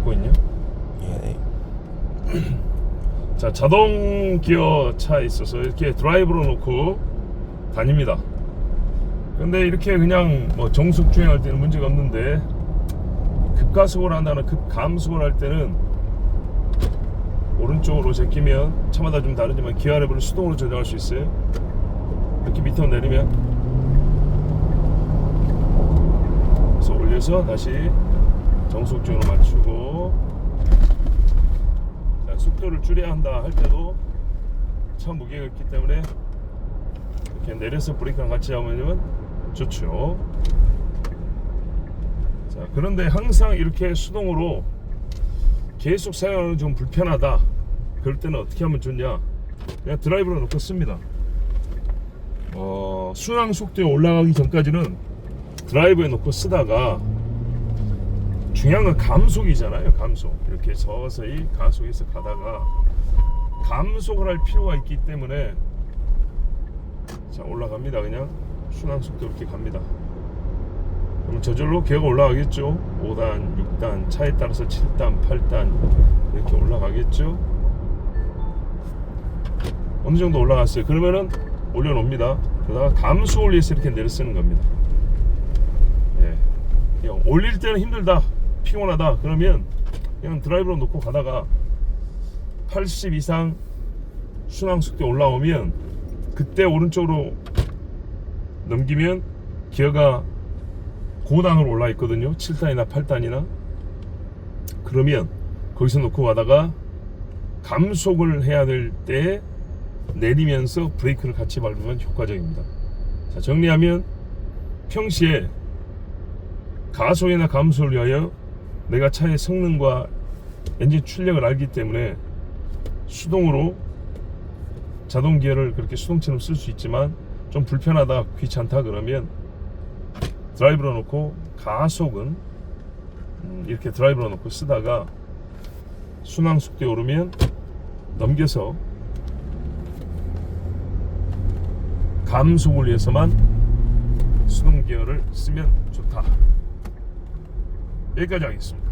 찍고 있냐? 예. 자 자동 기어 차에 있어서 이렇게 드라이브로 놓고 다닙니다. 근데 이렇게 그냥 뭐 정속 주행할 때는 문제가 없는데 급가속을 한다는 급감속을 할 때는 오른쪽으로 제끼면 차마다 좀 다르지만 기어 레버를 수동으로 조정할 수 있어요. 이렇게 밑으로 내리면 그래서 올려서 다시 정속 주행으로 맞추고 자, 속도를 줄여야 한다 할 때도 차 무게가 있기 때문에 이렇게 내려서 브레이크랑 같이 하면 좋죠. 자, 그런데 항상 이렇게 수동으로 계속 사용하는 좀 불편하다. 그럴 때는 어떻게 하면 좋냐? 그냥 드라이브로 놓고 씁니다. 어, 순항 속도에 올라가기 전까지는 드라이브에 놓고 쓰다가 중요한 건 감속이잖아요. 감속. 이렇게 서서히 가속해서 가다가 감속을 할 필요가 있기 때문에 자 올라갑니다. 그냥 순항 속도 이렇게 갑니다. 그럼 저절로 기어가 올라가겠죠. 5단, 6단, 차에 따라서 7단, 8단 이렇게 올라가겠죠. 어느 정도 올라갔어요. 그러면은 올려놓습니다. 그러다가 감속을 위해서 이렇게 내려 쓰는 겁니다. 예. 올릴 때는 힘들다, 피곤하다. 그러면 그냥 드라이브로 놓고 가다가 80 이상 순항 속도 올라오면 그때 오른쪽으로 넘기면 기어가 고단으로 올라 있거든요. 7단이나 8단이나. 그러면 거기서 놓고 가다가 감속을 해야 될 때 내리면서 브레이크를 같이 밟으면 효과적입니다. 자, 정리하면 평시에 가속이나 감속을 위하여 내가 차의 성능과 엔진 출력을 알기 때문에 수동으로 자동 기어를 그렇게 수동처럼 쓸 수 있지만 좀 불편하다 귀찮다 그러면 드라이브로 놓고 가속은 음, 이렇게 드라이브로 놓고 쓰다가 순항 속도에 오르면 넘겨서 감속을 위해서만 수동 기어를 쓰면 좋다. 여기까지 하겠습니다.